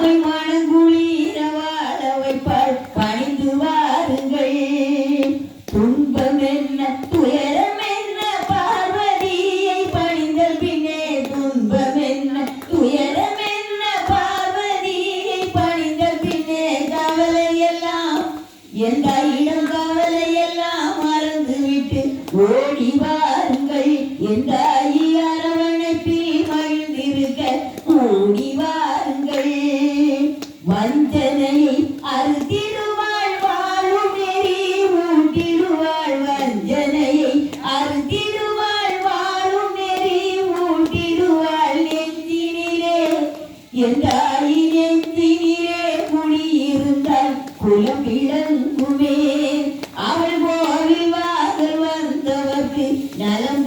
நாங்கள் மனங்குளிரவாழ வைப்பாள் பணிந்து வாருங்கள். துன்பம் என்ன துயரம் என்ன பார்வதியை பணிந்தல் பின்னே துன்பம் என்ன துயரம் என்ன பார்வதியை பணிந்தல் பின்னே கவலை எல்லாம் எந்த ஓடி வாருங்கள். எந்த வஞ்சனை அறுதிருவாள் வாழுமெறி மூட்டிருவாள் வஞ்சனை அறுதிருவாள் வாழுமெறி மூட்டிருவாள் நெஞ்சினிலே. என்றாயி நெஞ்சினிலே குடியிருந்தால் குலம் விளங்குமே. அவள் போவில் வாசல் வந்தவர்க்கு நலம்